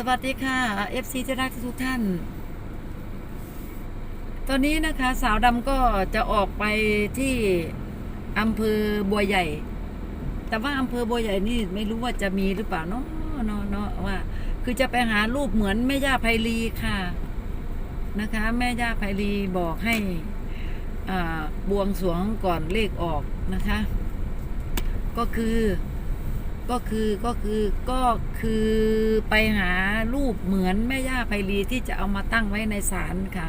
สวัสดีค่ะ FC ที่รักทุกท่าน ตอนนี้นะคะสาวดำก็จะออกไปที่อำเภอบัวใหญ่ แต่ว่าอำเภอบัวใหญ่นี่ไม่รู้ว่าจะมีหรือเปล่าเนาะเนาะเนาะว่า คือจะไปหารูปเหมือนแม่ย่าไพลีค่ะ นะคะ แม่ย่าไพลีบอกให้อ่าบวงสรวงก่อนเลขออกนะคะ ก็คือ ก็คือก็คือก็คือไปหารูปเหมือนแม่ย่าไพลีที่จะเอามาตั้งไว้ในศาลค่ะ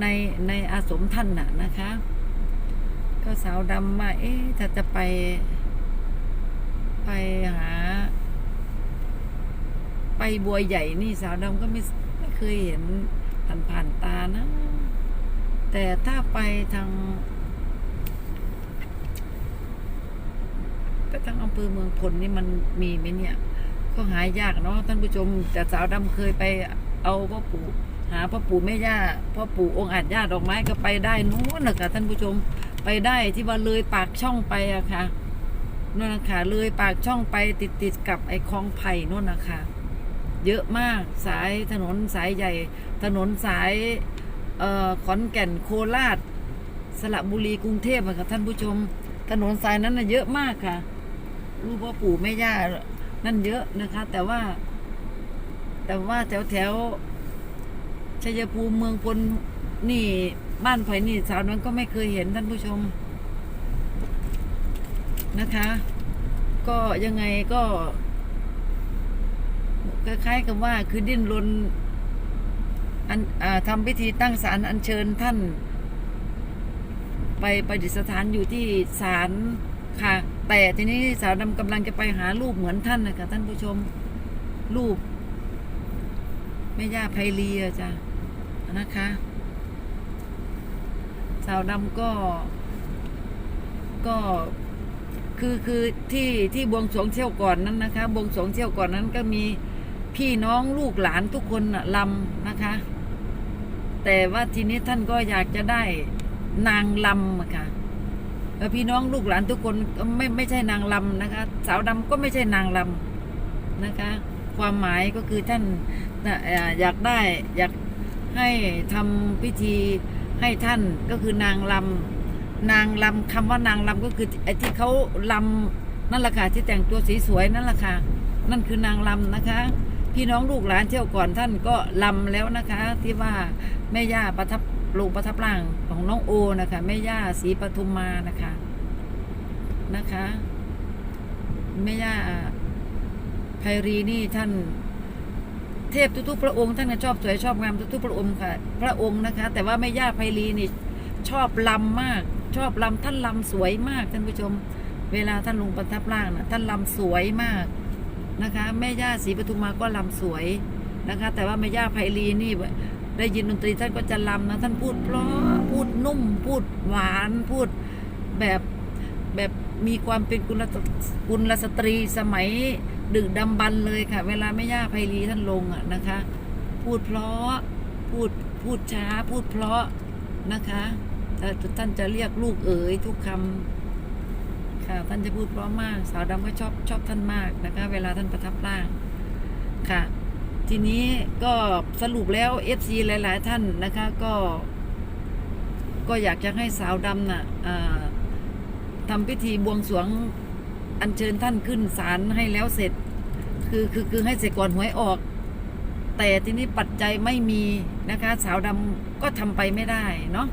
ในในอาสมท่านน่ะนะคะ ก็สาวดำว่าเอ๊ะถ้าจะไป ไปหา ไปบัวใหญ่นี่สาวดำก็ไม่ไม่เคยเห็นผ่านผ่านตานะ แต่ถ้าไปทาง ไปทางอำเภอเมืองพลนี่มันมีไหมเนี่ย ก็หายากเนาะท่านผู้ชมแต่สาวดำเคยไปเอาพ่อปู่หาพ่อปู่แม่ย่าพ่อปู่องค์อาจย่าดอกไม้ก็ไปได้นู้นนะคะท่านผู้ชมไปได้ที่ว่าเลยปากช่องไปอะค่ะนู่นนะคะเลยปากช่องไปติดติดกับไอ้คลองไผ่นู่นนะคะเยอะมากสายถนนสายใหญ่ ถนนสายเอ่อขอนแก่นโคราช สระบุรีกรุงเทพอะค่ะท่านผู้ชม ถนนสายนั้นน่ะเยอะมากค่ะ รูปพ่อปู่แม่ย่านั่นเยอะนะคะ แต่ว่า แต่ว่าแถวแถวชัยภูมิเมืองพลนี่บ้านไผ่นี่สาวนั้นก็ไม่เคยเห็นท่านผู้ชมนะคะ ก็ยังไงก็คล้ายๆกับว่าคือดิ้นรนอันอทำพิธีตั้งศาลอัญเชิญท่าน ไปประดิษฐานอยู่ที่ศาล ค่ะ แต่ทีนี้สาวดำกำลังจะไปหารูปเหมือนท่านนะคะท่านผู้ชมรูปแม่ย่าไพลีอะจ้ะนะคะ สาวดำก็ ก็คือคือที่ที่บวงสรวงเที่ยวก่อนนั้นนะคะ บวงสรวงเที่ยวก่อนนั้นก็มีพี่น้องลูกหลานทุกคนลำนะคะ แต่ว่าทีนี้ท่านก็อยากจะได้นางลำอะค่ะ พี่น้องลูกหลานทุกคนไม่ไม่ใช่นางลำนะคะ สาวดำก็ไม่ใช่นางลำนะคะ ความหมายก็คือท่านน่ะเอ่ออยากได้อยากให้ทำพิธีให้ท่านก็คือนางลำนางลำคำว่านางลำก็คือไอ้ที่เขาลำนั่นแหละค่ะที่แต่งตัวสีสวยนั่นแหละค่ะนั่นคือนางลำนะคะ พี่น้องลูกหลานเที่ยวก่อนท่านก็ลำแล้วนะคะ ที่ว่าแม่ย่าประทับ ลงประทับร่างของน้องโอนะคะแม่ย่าศรีปทุมมานะคะนะคะแม่ย่าไพรีนี่ท่านเทพทุกๆพระองค์ท่านก็ชอบสวยชอบงามทุกๆพระองค์ค่ะ พระองค์นะคะ แต่ว่าแม่ย่าไพรีนี่ชอบลำมาก ชอบลำท่านลำสวยมากท่านผู้ชม เวลาท่านลงประทับร่างนะท่านลำสวยมากนะคะ แม่ย่าศรีปทุมมาก็ลำสวยนะคะ แต่ว่าแม่ย่าไพรีนี่ ได้ยินดนตรีท่านก็จะลำนะท่านพูดเพราะพูดนุ่มพูดหวานพูดแบบแบบมีความเป็นกุลสกุลสตรีสมัยดึกดำบรรพ์เลยค่ะ เวลาแม่ย่าไพรีท่านลงอะนะคะ พูดเพราะพูดพูดช้าพูดเพราะนะคะแต่ท่านจะเรียกลูกเอ๋ยทุกคำค่ะท่านจะพูดเพราะมาก สาวดำก็ชอบชอบท่านมากนะคะ เวลาท่านประทับร่างค่ะ ทีนี้ก็สรุปแล้ว FC หลาย ๆ ท่านนะคะ ก็ ก็อยากจะให้สาวดำน่ะอ่าทำพิธีบวงสรวงอัญเชิญท่านขึ้นศาลให้แล้วเสร็จ คือคือคือให้เสร็จก่อนหวยออก แต่ทีนี้ปัจจัยไม่มีนะคะ สาวดำก็ทำไปไม่ได้เนาะ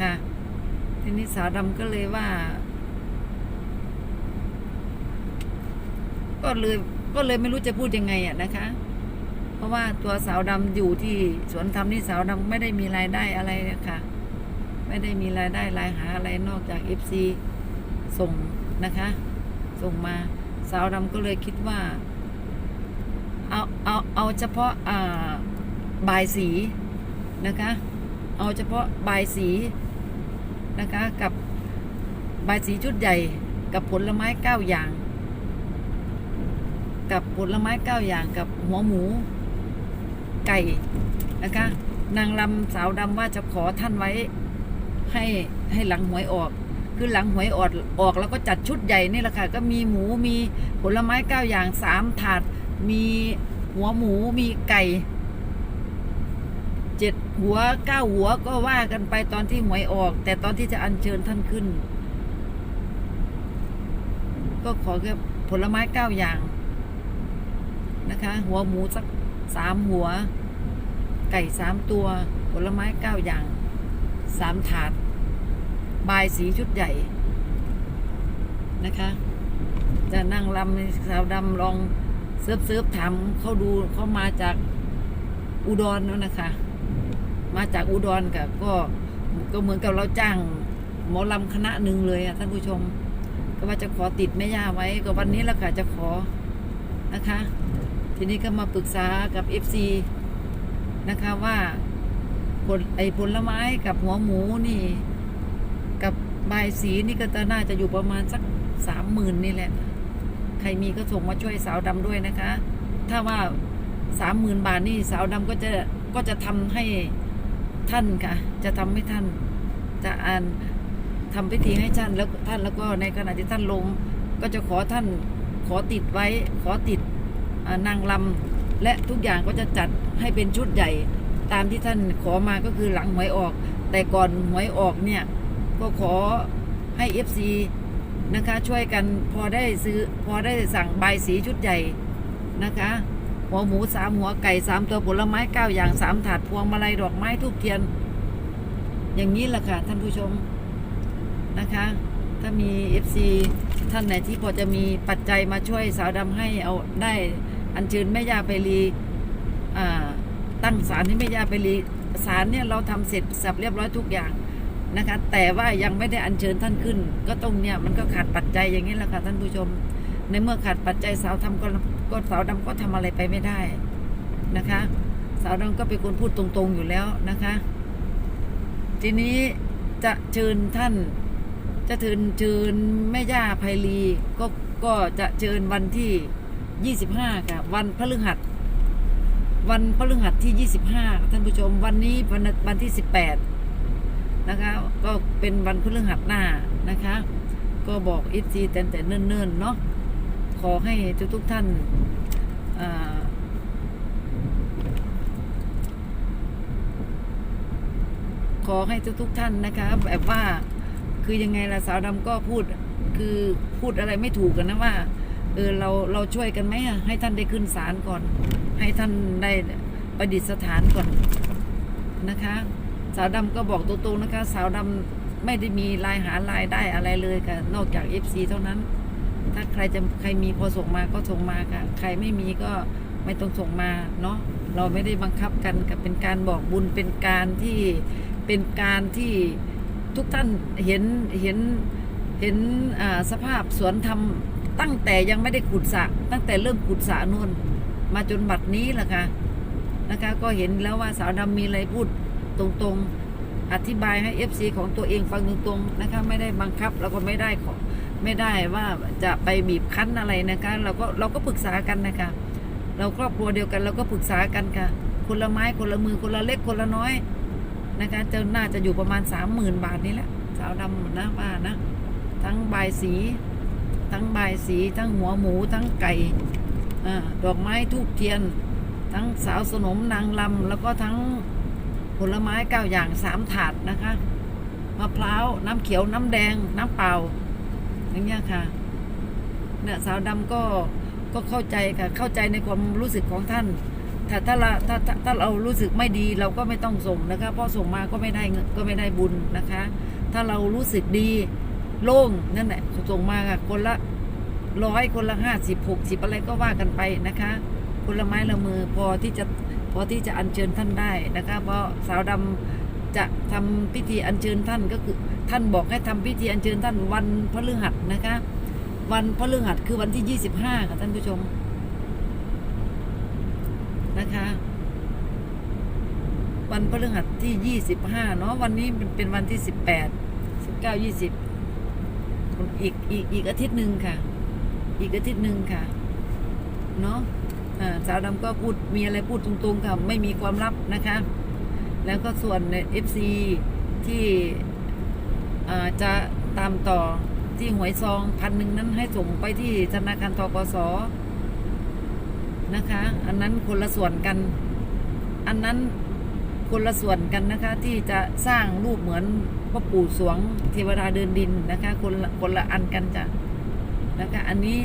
ค่ะ ทีนี้สาวดำก็เลยว่า ก็เลยก็เลยไม่รู้จะพูดยังไงอะนะคะ ราะว่าตัวสาวดำอยู่ที่สวนธรรมนี่สาวดำไม่ได้มีรายได้อะไรนะคะไม่ได้มีรายได้รายหาอะไรนอกจากเอฟซีส่งนะคะ ส่งมาสาวดำก็เลยคิดว่า เอาเอาเอาเฉพาะอ่าบายสีนะคะ เอาเฉพาะบายสีนะคะ กับบายสีชุดใหญ่กับผลไม้เก้าอย่าง กับผลไม้เก้าอย่างกับหัวหมู ไก่นะคะ นางลำสาวดำว่าจะขอท่านไว้ให้ให้หลังหวยออก คือหลังหวยออกออกแล้วก็จัดชุดใหญ่นี่แหละค่ะก็มีหมูมีผลไม้เก้าอย่างสามถาด มีหัวหมูมีไก่เจ็ดหัวเก้าหัวก็ว่ากันไปตอนที่หวยออก แต่ตอนที่จะอัญเชิญท่านขึ้น ก็ขอแค่ผลไม้เก้าอย่างนะคะ หัวหมูสัก สามหัว ไก่สามตัว ผลไม้เก้าอย่างสามถาด บายสีชุดใหญ่นะคะ จะนั่งลำสาวดำลองเซิร์ฟเซิร์ฟถามเขาดูเขามาจากอุดรนั่นนะคะ มาจากอุดรกับก็ก็เหมือนกับเราจ้างหมอลำคณะหนึ่งเลยอะท่านผู้ชม ก็ว่าจะขอติดแม่ย่าไว้ก็วันนี้แหละค่ะจะขอนะคะ ทีนี้ก็มาปรึกษากับ FC นะคะว่าผลไอผลไม้กับหัวหมูนี่ กับใบสีนี่ก็จะน่าจะอยู่ประมาณสักสามหมื่นนี่แหละ ใครมีก็ส่งมาช่วยสาวดำด้วยนะคะ ถ้าว่าสามหมื่นบาทนี่สาวดำก็จะก็จะทำให้ท่านค่ะ จะทำให้ท่าน จะอ่านทำพิธีให้ท่านแล้วท่านแล้วก็ในขณะที่ท่านลงก็จะขอท่านขอติดไว้ขอติด นางลำและทุกอย่างก็จะจัดให้เป็นชุดใหญ่ ตามที่ท่านขอมาก็คือหลังหวยออก แต่ก่อนหวยออกเนี่ย ก็ขอให้ FC นะคะช่วยกันพอได้ซื้อพอได้สั่งใบสีชุดใหญ่นะคะหัวหมูสามหัวไก่สามตัวผลไม้เก้าอย่างสามถาดพวงมาลัยดอกไม้ทูบเทียน อย่างนี้แหละค่ะท่านผู้ชมนะคะ ถ้ามี FC ท่านไหนที่พอจะมีปัจจัยมาช่วยสาวดำให้เอาได้ อัญเชิญแม่ย่าไปรีตั้งศาลให้แม่ย่าไปรีศาลเนี่ยเราทำเสร็จสับเรียบร้อยทุกอย่างนะคะ แต่ว่ายังไม่ได้อัญเชิญท่านขึ้น ก็ตรงเนี่ยมันก็ขาดปัจจัยอย่างนี้แหละค่ะท่านผู้ชม ในเมื่อขาดปัจจัยสาวทำก็ก็สาวดำก็ทำอะไรไปไม่ได้นะคะ สาวดำก็เป็นคนพูดตรงๆอยู่แล้วนะคะ ทีนี้จะเชิญท่านจะเชิญเชิญแม่ย่าไพลีก็ก็จะเชิญวันที่ 25ค่ะ วันพฤหัส วันพฤหัสที่25ท่านผู้ชมวันนี้วันวันที่18นะคะ ก็เป็นวันพฤหัสหน้านะคะ ก็บอกอิซีแต่แต่เนิ่นๆเนาะขอให้ทุกทุกท่านอขอให้ทุกทุกท่านนะคะ แบบว่าคือยังไงล่ะสาวดำก็พูดคือพูดอะไรไม่ถูกกันนะว่า เออเราเราช่วยกันไหมอะให้ท่านได้ขึ้นศาลก่อน ให้ท่านได้ประดิษฐานก่อนนะคะ สาวดำก็บอกตรงๆนะคะ สาวดำไม่ได้มีรายหารายได้อะไรเลยค่ะ นอกจาก FC เท่านั้น ถ้าใครจะใครมีพอส่งมาก็ส่งมาค่ะ ใครไม่มีก็ไม่ต้องส่งมาเนาะเราไม่ได้บังคับกันกับเป็นการบอกบุญเป็นการที่เป็นการที่ทุกท่านเห็นเห็นเห็นสภาพสวนทำ ตั้งแต่ยังไม่ได้ขุดสระตั้งแต่เริ่มขุดสระนู่นมาจนบัดนี้แหละค่ะนะคะ ก็เห็นแล้วว่าสาวดำมีอะไรพูดตรงๆอธิบายให้ FC ของตัวเองฟังตรงๆนะคะ ไม่ได้บังคับแล้วก็ไม่ได้ขอไม่ได้ว่าจะไปบีบคั้นอะไรนะคะ เราก็เราก็ปรึกษากันนะคะ เราครอบครัวเดียวกันเราก็ปรึกษากันค่ะ คนละไม้คนละมือคนละเล็กคนละน้อยนะคะจะน่าจะอยู่ประมาณสามหมื่นบาทนี่แหละสาวดำนะว่านะ ทั้งใบสี ทั้งใบสี ทั้งหัวหมู ทั้งไก่อดอกไม้ทูบเทียน ทั้งสาวสนมนางลำแล้วก็ทั้งผลไม้เก้าอย่างสามถาดนะคะมะพร้าวน้ำเขียวน้ำแดงน้ำเปล่าอย่างเงี้ยค่ะเนี่ยสาวดำก็ก็เข้าใจค่ะเข้าใจในความรู้สึกของท่านถ้าถ้าเราถ้าถ้าถ้าเรารู้สึกไม่ดีเราก็ไม่ต้องส่งนะคะเพราะส่งมาก็ไม่ได้ก็ไม่ได้บุญนะคะ ถ้าเรารู้สึกดี โล่งนั่นแหละส่งมาค่ะคนละร้อยคนละห้าสิบหกสิบอะไรก็ว่ากันไปนะคะคนละไม้ละมือพอที่จะพอที่จะอัญเชิญท่านได้นะคะเพราะสาวดำจะทำพิธีอัญเชิญท่านก็คือท่านบอกให้ทำพิธีอัญเชิญท่านวันพฤหัสนะคะ วันพฤหัสคือวันที่ยี่สิบห้าค่ะท่านผู้ชมนะคะ วันพฤหัสที่ยี่สิบห้าเนาะวันนี้เป็นวันที่สิบแปดสิบเก้ายี่สิบ อีกอีกอีกอาทิตย์หนึ่งค่ะ อีกอาทิตย์หนึ่งค่ะ เนาะอ่าสาวดำก็พูดมีอะไรพูดตรงๆค่ะ ไม่มีความลับนะคะ แล้วก็ส่วนเอฟซีที่จะตามต่อที่หวยซองพันหนึ่งนั้นให้ส่งไปที่ธนาคารทกสนะคะ อันนั้นคนละส่วนกัน อันนั้น คนละส่วนกันนะคะ ที่จะสร้างรูปเหมือนพ่อปู่สวงเทวดาเดินดินนะคะ คนละคนละอันกันจ้ะนะคะอันนี้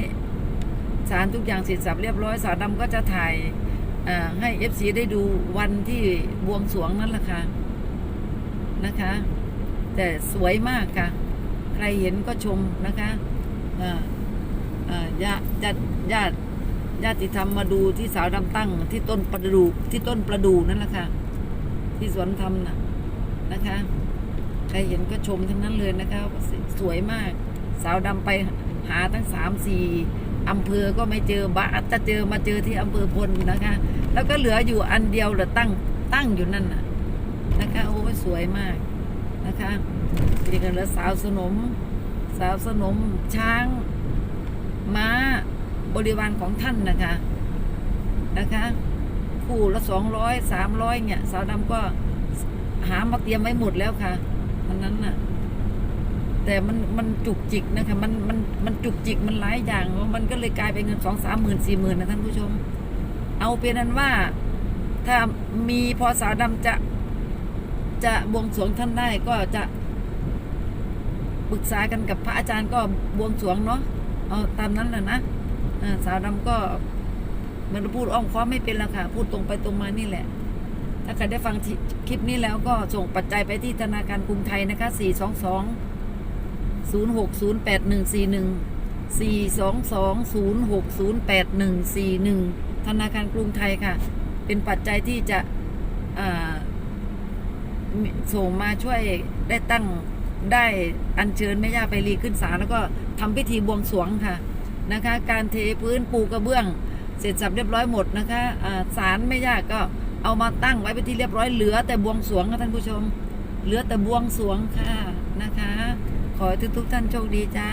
สารทุกอย่างเสร็จสับเรียบร้อยสาวดำก็จะถ่ายให้เอฟซีได้ดูวันที่บวงสวงนั่นแหละค่ะนะคะ แต่สวยมากค่ะ ใครเห็นก็ชมนะคะญาติญาติญาติญาติธรรมมาดูที่สาวดำตั้งที่ต้นประดู่ที่ต้นประดู่นั่นแหละค่ะ ที่สวนธรรมนะนะคะ ใครเห็นก็ชมทั้งนั้นเลยนะคะสวยมาก สาวดำไปหาทั้งสามสี่อำเภอก็ไม่เจอบาจะเจอมาเจอที่อำเภอพลนะคะ แล้วก็เหลืออยู่อันเดียวเหลือตั้งตั้งอยู่นั่นน่ะนะคะโอ้สวยมากนะคะนี่ก็เหลือสาวสนม สาวสนมช้าง ม้าบริวารของท่านนะคะนะคะ คู่ละสองร้อยสามร้อยเนี่ย สาวดำก็หามาเตรียมไว้หมดแล้วค่ะอันนั้นน่ะ แต่มันมันจุกจิกนะคะมันมันมันจุกจิกมันหลายอย่าง มันก็เลยกลายเป็นเงินสองสามหมื่นสี่หมื่นนะท่านผู้ชม เอาเป็นนั้นว่า ถ้ามีพอสาวดำจะจะบวงสรวงท่านได้ก็จะปรึกษากันกับพระอาจารย์ก็บวงสรวงเนาะเอาตามนั้นแหละนะสาวดำก็ มันพูดอ้อมค้อมไม่เป็นล้วค่ะ พูดตรงไปตรงมานี่แหละ ถ้าใครได้ฟังคลิปนี้แล้วก็ส่งปัจจัยไปที่ธนาคารกรุงไทยนะคะ 422 0608141 422-0608141ธนาคารกรุงไทยค่ะ เป็นปัจจัยที่จะส่งมาช่วยได้ตั้งได้อัญเชิญแม่ย่าไปรีขึ้นศาลแล้วก็ทำพิธีบวงสรวงค่ะนะคะ การเทพื้นปูกระเบื้อง เสร็จสับเรียบร้อยหมดนะคะสารไม่ยากก็เอามาตั้งไว้ไปที่เรียบร้อยเหลือแต่บวงสรวงค่ะท่านผู้ชม เหลือแต่บวงสรวงค่ะนะคะ ขอให้ทุกๆท่านโชคดีจ้า